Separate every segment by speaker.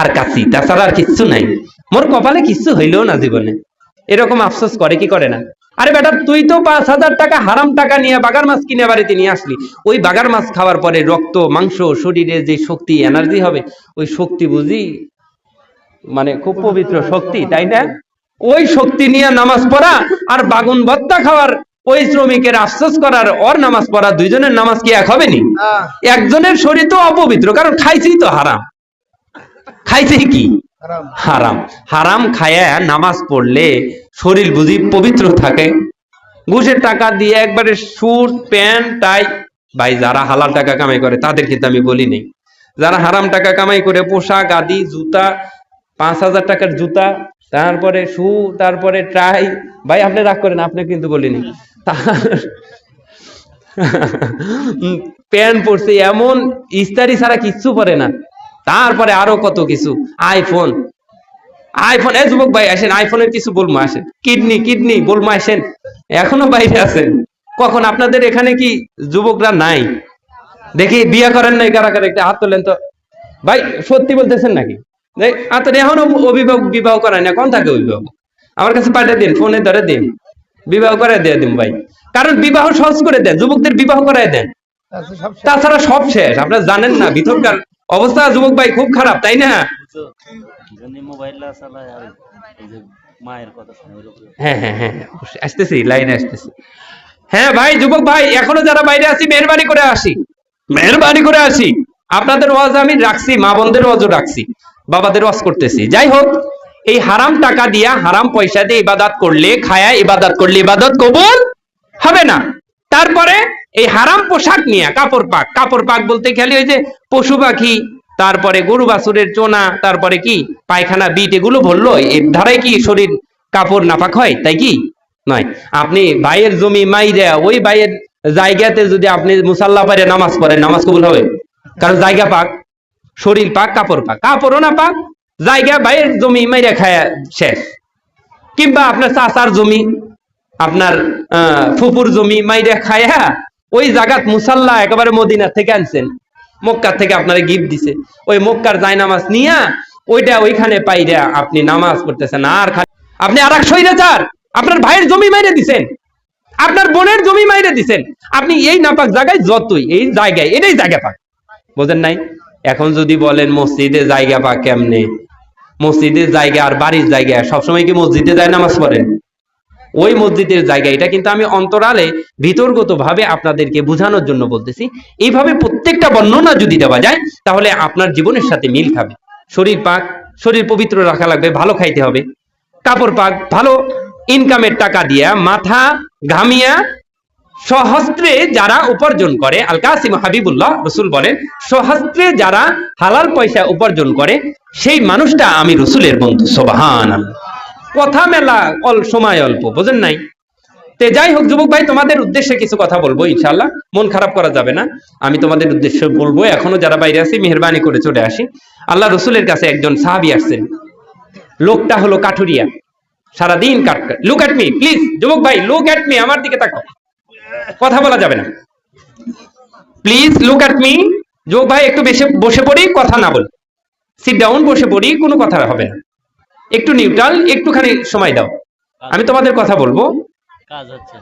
Speaker 1: আর কাছি তাছাড়া আর কিচ্ছু নাই। মোর কপালে কিচ্ছু হইলেও না জীবনে। এরকম আফসোস করে কি করে না? আরে বেটা তুই তো পাঁচ হাজার টাকা হারাম টাকা নিয়ে বাগার মাছ কিনে বাড়িতে নিয়ে আসলি। ওই বাগার মাছ খাওয়ার পরে রক্ত মাংস শরীরে যে শক্তি এনার্জি হবে ওই শক্তি বুঝি মানে খুব পবিত্র শক্তি তাই না? ওই শক্তি নিয়ে নামাজ পড়া আর বাগুন ভত্তা খাওয়ার ওই শ্রমিকের আফসোস করার ওর নামাজ পড়া দুইজনের নামাজ কি এক হবে নি? একজনের শরীর তো অপবিত্র কারণ খাইছি তো হারাম। খাইছে কি? হারাম। হারাম। খায়া নামাজ পড়লে শরীর বুঝি পবিত্র থাকে। ঘুষের টাকা দিয়ে একবারে সুট প্যান্ট টাই। ভাই যারা হালাল টাকা কামাই করে তাদের কিন্তু আমি বলি নেই। যারা হারাম টাকা কামাই করে পোশাক আদি জুতা পাঁচ হাজার টাকার জুতা তারপরে শু তারপরে ট্রাই ভাই আপনি রাগ করেন আপনি কিন্তু বলিনি। প্যান্ট পরছে এমন ইস্তারি ছাড়া কিচ্ছু পরে না। তারপরে আরও কত কিছু? আইফোন আইফোন এই যুবক ভাই আসেন আইফোনের কিছু বলব আসেন। কিডনি কিডনি বলব আসেন। এখনও বাইরে আছেন। কখন আপনাদের এখানে কি যুবকরা নাই? দেখি বিয়ে করেন নাই কারা কারা একটা হাত তোলেন তো। ভাই সত্যি বলতেছেন নাকি? আপনার এখনও অভিভাবক বিবাহ করায় না কোন থাকে অভিভাবক আমার কাছে পাঠিয়ে দিন ফোনে ধরে দিন। বিবাহ করে দিয়ে দিন ভাই। কারণ বিবাহ সহজ করে দেন যুবকদের বিবাহ করাই দেন। তাছাড়া সব শেষ আপনারা জানেন না ভিতরকার অবস্থা যুবক ভাই খুব খারাপ তাই না? হ্যাঁ হ্যাঁ হ্যাঁ হ্যাঁ, আসতেছি লাইনে আসতেছি। হ্যাঁ ভাই যুবক ভাই এখনও যারা বাইরে আছি মেহরবানি করে আসি। মেহরবানি করে আসি। আপনাদের ওয়াজ আমি রাখছি মা বোনদের ওয়াজও রাখছি বাবাদের ওয়াজ করতেছি। যাই হোক এই হারাম টাকা দিয়া হারাম পয়সা দিয়ে ইবাদত করলে খায়া ইবাদত করলে ইবাদত কবুল হবে না। তারপরে এই হারাম পোশাক নিয়ে, কাপড় পাক। কাপড় পাক বলতে খেলে ওই যে পশু পাখি, তারপরে গরু বাছুরের চোনা, তারপরে কি? পায়খানা বিট, এগুলো ভরলো, এর ধারায় কি শরীর কাপড় নাপাক হয়? তাই কি? নয়। আপনি ভাইয়ের জমি মাইরা ওই ভাইয়ের জায়গাতে যদি আপনি মুসাল্লা পারে নামাজ পড়েন, নামাজ কবুল হবে? কারণ জায়গা পাক, শরীর পাক, কাপড় পাক। কাপড়ও না পাক, জায়গা ভাইয়ের জমি মাইরা খায়া শেষ। কিংবা আপনার চাচার জমি, আপনার ফুপুর জমি মাইরা খায়া ওই জায়গাত মুসাল্লা একেবারে মদিনা থেকে আনছেন। মক্কা থেকে আপনারা গিফট দিছে। ওই মক্কার জায় নামাজ নিয়া ওইটা ওইখানে পাইরা আপনি নামাজ পড়তেছেন। আর আপনি আর এক স্বৈরাচার, আপনার ভাইয়ের জমি মাইরে দিছেন। আপনার বোনের জমি মাইরে দিছেন। আপনি এই নাপাক জায়গায় যতই, এই জায়গায়, এটাই জায়গা পাক। বোঝেন নাই? এখন যদি বলেন মসজিদে জায়গা পাক কেমনে? মসজিদের জায়গা আর বাড়ির জায়গা, সবসময় কি মসজিদে যায় নামাজ পড়েন? ওই মসজিদের জায়গা, এটা কিন্তু আমি অন্তরালে ভিতরগত ভাবে আপনাদেরকে বোঝানোর জন্য বলতেছি। এইভাবে প্রত্যেকটা বর্ণনা যদি দেওয়া যায়, তাহলে আপনার জীবনের সাথে মিল খাবে। শরীর পাক, শরীর পবিত্র রাখা লাগবে, ভালো খাইতে হবে। কাপড় পাক, ভালো ইনকামের টাকা দিয়া, মাথা ঘামিয়া সহস্ত্রে যারা উপার্জন করে, আল কাসিম হাবিবুল্লাহ রসুল বলেন, সহস্ত্রে যারা হালাল পয়সা উপার্জন করে, সেই মানুষটা আমি রসুলের বন্ধু সোবাহান কথা মেলা অল সময় অল্প, বোঝেন নাই? তে যাই হোক, যুবক ভাই, তোমাদের উদ্দেশ্যে কিছু কথা বলব ইনশাল্লাহ মন খারাপ করা যাবে না। আমি তোমাদের উদ্দেশ্যে বলব, এখনও যারা বাইরে আছি, মেহরবানি করে চলে আসি। আল্লাহ রসুলের কাছে একজন সাহাবি আসছেন। লোকটা হলো কাঠুরিয়া। সারাদিন কাট লুক অ্যাট মি প্লিজ যুবক ভাই লুক অ্যাট মি আমার দিকে তাকাও। কথা বলা যাবে না। প্লিজ লুক অ্যাট মি যুবক ভাই, একটু বেশি বসে পড়ি, কথা না বল। সিট ডাউন বসে পড়ি, কোনো কথা হবে না। একটু নিউট্রাল একটুখানি সময় দাও। আমি তোমাদের কথা বলব।
Speaker 2: কাজ হচ্ছে।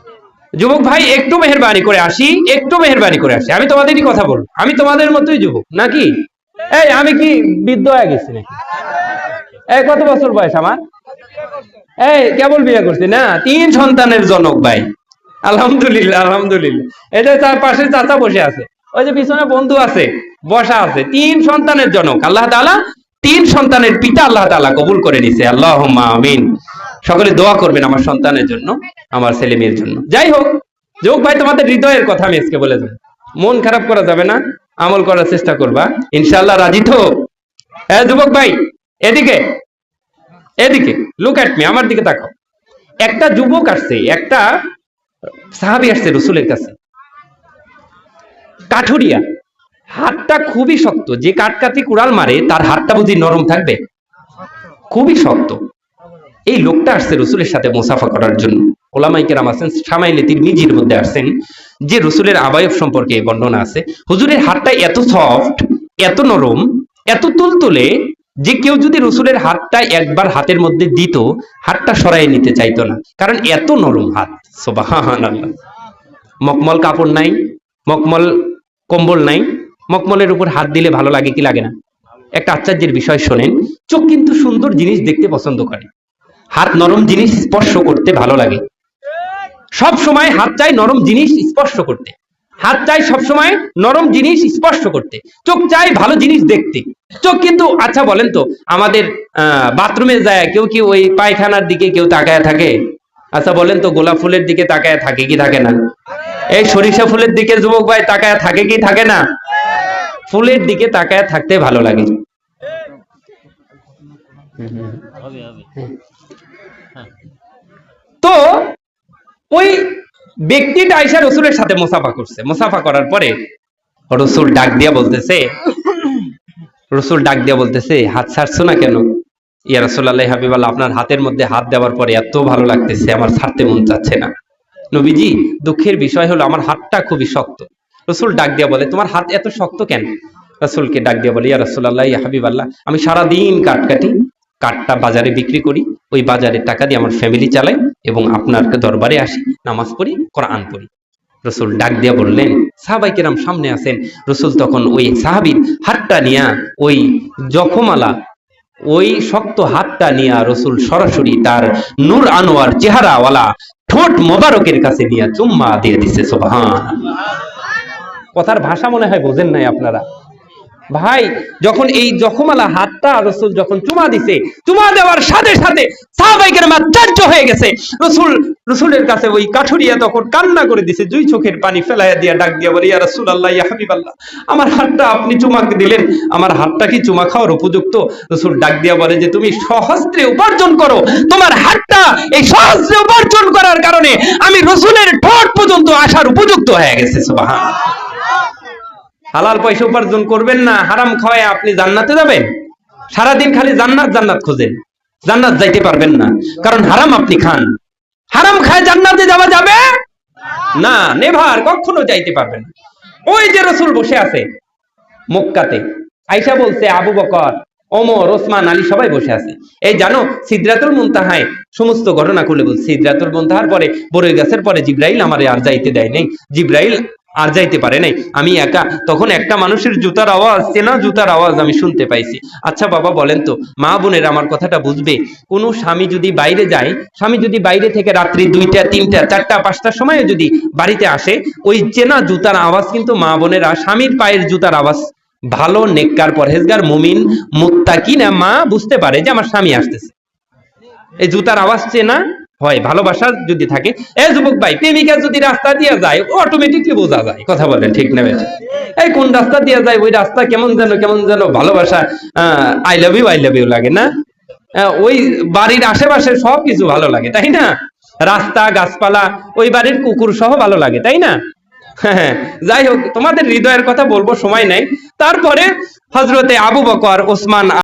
Speaker 1: যুবক ভাই একটু মেহরবানি করে আসি একটু মেহরবানি করে আসি। আমি তোমাদেরই কথা বলব। আমি তোমাদের মতোই যুবক নাকি? এই আমি কি বৃদ্ধ হয়ে গেছি নাকি? এই কত বছর বয়স আমার? এই কেবল বিয়ে করছি। না তিন সন্তানের জনক ভাই। আলহামদুলিল্লাহ আলহামদুলিল্লাহ। এই যে তার পাশে চাচা বসে আছে। ওই যে পিছনে বন্ধু আছে বসা আছে। তিন সন্তানের জনক। আল্লাহ তাআলা তিন সন্তানের পিতা আল্লাহ তাআলা কবুল করে নিছে। আল্লাহ আমিন। সকলে দোয়া করবেন আমার সন্তানের জন্য, আমার ছেলে মেয়ের জন্য। যাই হোক, যোগ ভাই, তোমাদের হৃদয়ের কথা আমি আজকে বলে দেব। মন খারাপ করা যাবে না, আমল করার চেষ্টা করবা। ইনশাআল্লাহ রাজি তো? হ্যাঁ যুবক ভাই, এদিকে এদিকে লুক অ্যাট মি আমার দিকে তাকাও। একটা যুবক আসছে, একটা সাহাবি আসছে রসুলের কাছে। কাঠুরিয়া। হাতটা খুবই শক্ত। যে কাটকাতি কুড়াল মারে, তার হাতটা বুঝি নরম থাকবে? খুবই শক্ত। এই লোকটা আসছে রসুলের সাথে মুসাফা করার জন্য। ওলামাইকে রাম আছেন, সামাইলে তিনি নিজের মধ্যে আসছেন, যে রসুলের আবায়ব সম্পর্কে বর্ণনা আছে। হুজুরের হাতটা এত সফট এত নরম, এত তুলতুলে, যে কেউ যদি রসুলের হাতটা একবার হাতের মধ্যে দিত, হাতটা সরাই নিতে চাইতো না। কারণ এত নরম হাত। সোবাহান মকমল কাপড় নাই, মকমল কম্বল নাই মকমলের উপর হাত দিলে ভালো লাগে কি লাগে না? একটা আশ্চর্যের বিষয় শোনেন, চোখ কিন্তু সুন্দর জিনিস দেখতে পছন্দ করে। হাত নরম জিনিস স্পর্শ করতে ভালো লাগে। সব সময় হাত চাই নরম জিনিস স্পর্শ করতে। হাত চাই সব সময় নরম জিনিস স্পর্শ করতে। চোখ চাই ভালো জিনিস দেখতে। চোখ কিন্তু আচ্ছা বলেন তো, আমাদের বাথরুমে যায়, কেউ কি ওই পায়খানার দিকে কেউ তাকায় থাকে? আচ্ছা বলেন তো, গোলাপ ফুলের দিকে তাকায় থাকে কি থাকে না? এই সরিষা ফুলের দিকে যুবক ভাই তাকায় থাকে কি থাকে না? ফুলের দিকে তাকায় থাকতে ভালো লাগে।
Speaker 2: হবে
Speaker 1: তো ওই ব্যক্তিটা আইসা রসুলের সাথে মুসাফা করছে। মুসাফা করার পরে রসুল ডাক দিয়া বলতেছে রসুল ডাক দিয়া বলতেছে হাত ছাড়ছো না কেন? ইয়া রসুল্লাহ হাবিবাল্লাহ আপনার হাতের মধ্যে হাত দেওয়ার পরে এত ভালো লাগতেছে আমার ছাড়তে মন চাচ্ছে না। নবীজি দুঃখের বিষয় হলো আমার হাতটা খুবই শক্ত। রসুল ডাক দিয়া বলে, তোমার হাত এত শক্ত কেন? রসুলকে ডাক দিয়া বলে, ইয়া রসুল্লাহ ইয়া হাবিবাল্লাহ, আমি সারাদিন কাঠ কাটি, কাঠটা বাজারে বিক্রি করি, ওই বাজারের টাকা দিয়ে আমার ফ্যামিলি চালাই এবং আপনার দরবারে আসি, নামাজ পড়ি, কোরআন পড়ি। রসুল ডাক দিয়া বললেন সাহাবাই কেরাম সামনে আছেন রসুল তখন ওই সাহাবির হাতটা নিয়া, ওই জখমালা, ওই শক্ত হাতটা নিয়া রসুল সরাসরি তার নূর আনোয়ার চেহারাওয়ালা ঠোঁট মোবারকের কাছে নিয়ে চুম্মা দিয়ে দিছে সোভান কথার ভাষা মনে হয় বোঝেন নাই আপনারা। ভাই, যখন এই জখমালা হাতটা রসুল যখন চুমা দিছে, চুমা দেওয়ার সাথে সাথে সাহাবাইকের আশ্চর্য হয়ে গেছে। রসুল, রসুলের কাছে ওই কাঠুরিয়া তখন কান্না করে দিছে, দুই চোখের পানি ফেলাইয়া দিয়া ডাক দিয়া বলে, ইয়া রসুল আল্লাহ ইয়া হাবিব আল্লাহ আমার হাতটা আপনি চুমাকে দিলেন, আমার হাতটা কি চুমা খাওয়ার উপযুক্ত? রসুল ডাক দিয়া বলে, যে তুমি সহস্রে উপার্জন করো, তোমার হাতটা এই সহস্রে উপার্জন করার কারণে আমি রসুলের ঠোঁট পর্যন্ত আসার উপযুক্ত হয়ে গেছে সুবহান হালাল পয়সা উপার্জন করবেন না, হারাম খাওয়ায় আপনি জান্নাতে যাবেন। সারাদিন খালি জান্নাত জান্নাত খোঁজেন। জান্নাত যাইতে পারবেন না। কারণ হারাম আপনি খান। হারাম খায় জান্নাতে যাওয়া যাবে? না, নেভার, কখনো যাইতে পারবেন ওই যে রসুল বসে আছে মক্কাতে আইসা বলছে, আবু বকর, ওমর, ওসমান, আলী সবাই বসে আছে। এই জানো, সিদ্রাতুল মুনতাহায় সমস্ত ঘটনা খুলে বলছে। সিদ্রাতুল মুনতাহার পরে বরই গাছের পরে জিব্রাইল আমারে আর যাইতে দেয় নাই। জিব্রাইল আর যাইতে পারে নাই। আমি একা। তখন একটা মানুষের জুতার আওয়াজ, চেনা জুতার আওয়াজ আমি শুনতে পাইছি। আচ্ছা বাবা, বলেন তো, মা বোনের আমার কথাটা বুঝবে? কোনো স্বামী যদি বাইরে যায়, স্বামী যদি বাইরে থেকে রাত্রি দুইটা, তিনটা, চারটা পাঁচটার সময় যদি বাড়িতে আসে, ওই চেনা জুতার আওয়াজ কিন্তু মা বোনেরা, স্বামীর পায়ের জুতার আওয়াজ। ভালো নেককার, পরহেজগার, মুমিন, মুত্তাকি না, মা বুঝতে পারে যে আমার স্বামী আসতেছে। এই জুতার আওয়াজ চেনা হয় ভালোবাসা যদি থাকে এ যুবক ভাই প্রেমিকা যদি রাস্তা দিয়ে যায় অটোমেটিকলি বোঝা যায় কথা বলেন ঠিক না এই কোন রাস্তা দিয়ে যায় ওই রাস্তা কেমন যেন কেমন যেন ভালোবাসা I love you I love you লাগে না? ওই বাড়ির আশেপাশে সব কিছু ভালো লাগে তাই না? রাস্তা গাছপালা ওই বাড়ির কুকুর সহ ভালো লাগে তাই না? হ্যাঁ, যাই হোক তোমাদের হৃদয়ের কথা বলব সময় নাই। তারপরে হজরতে আবু বকর ওসমান